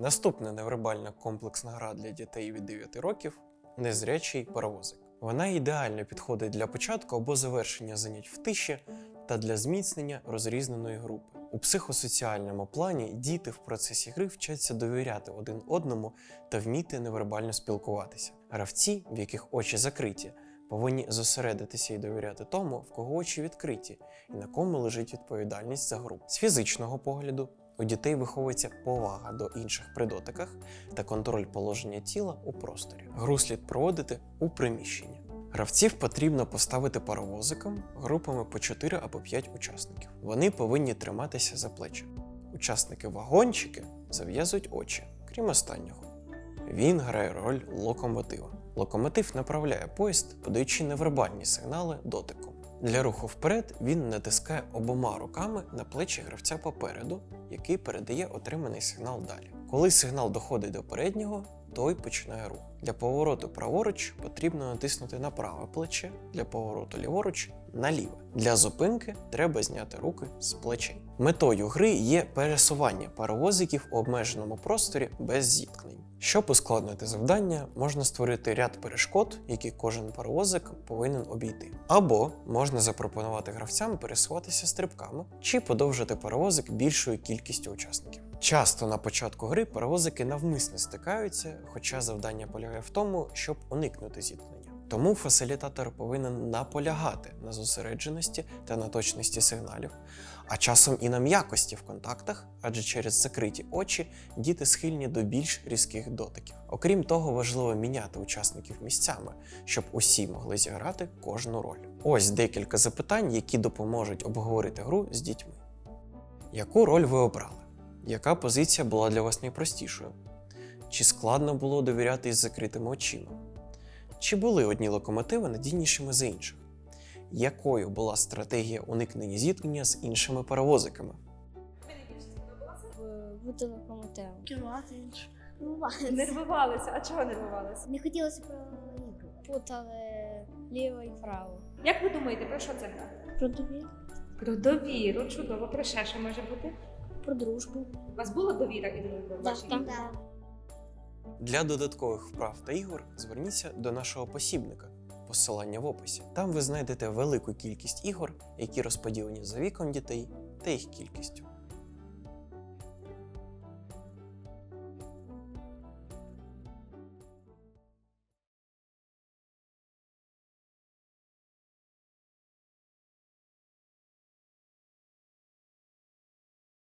Наступна невербальна комплексна гра для дітей від 9 років незрячий паровозик. Вона ідеально підходить для початку або завершення занять в тиші та для зміцнення розрізненої групи. У психосоціальному плані діти в процесі гри вчаться довіряти один одному та вміти невербально спілкуватися. Гравці, в яких очі закриті, повинні зосередитися і довіряти тому, в кого очі відкриті, і на кому лежить відповідальність за гру. З фізичного погляду у дітей виховується повага до інших при дотиках та контроль положення тіла у просторі. Гру слід проводити у приміщенні. Гравців потрібно поставити паровозиком групами по 4 або 5 учасників. Вони повинні триматися за плечі. Учасники вагончики зав'язують очі, крім останнього. Він грає роль локомотива. Локомотив направляє поїзд, подаючи невербальні сигнали дотиком. Для руху вперед він натискає обома руками на плечі гравця попереду, який передає отриманий сигнал далі. Коли сигнал доходить до переднього, той починає рух. Для повороту праворуч потрібно натиснути на праве плече, для повороту ліворуч на ліве. Для зупинки треба зняти руки з плечей. Метою гри є пересування паровозиків у обмеженому просторі без зіткнень. Щоб ускладнити завдання, можна створити ряд перешкод, які кожен паровозик повинен обійти. Або можна запропонувати гравцям пересуватися стрибками чи подовжити паровозик більшою кількістю учасників. Часто на початку гри паровозики навмисне стикаються, хоча завдання полягає в тому, щоб уникнути зіткнення. Тому фасилітатор повинен наполягати на зосередженості та на точності сигналів, а часом і на м'якості в контактах, адже через закриті очі діти схильні до більш різких дотиків. Окрім того, важливо міняти учасників місцями, щоб усі могли зіграти кожну роль. Ось декілька запитань, які допоможуть обговорити гру з дітьми. Яку роль ви обрали? Яка позиція була для вас найпростішою? Чи складно було довіряти із закритими очима? Чи були одні локомотиви надійнішими за інших? Якою була стратегія уникнення зіткнення з іншими паровозиками? Е, бути локомотивом. Керувати інше. Нервувалися. А чого нервувалися? Не хотілося про ігру. Путали ліво і право. Як ви думаєте, про що це гра? Про довіру, Про довіру, чудово, про ще що може бути? Про дружбу. У вас була довіра і дружба в вашій Так, так. Для додаткових вправ та ігор зверніться до нашого посібника, посилання в описі. Там ви знайдете велику кількість ігор, які розподілені за віком дітей та їх кількістю.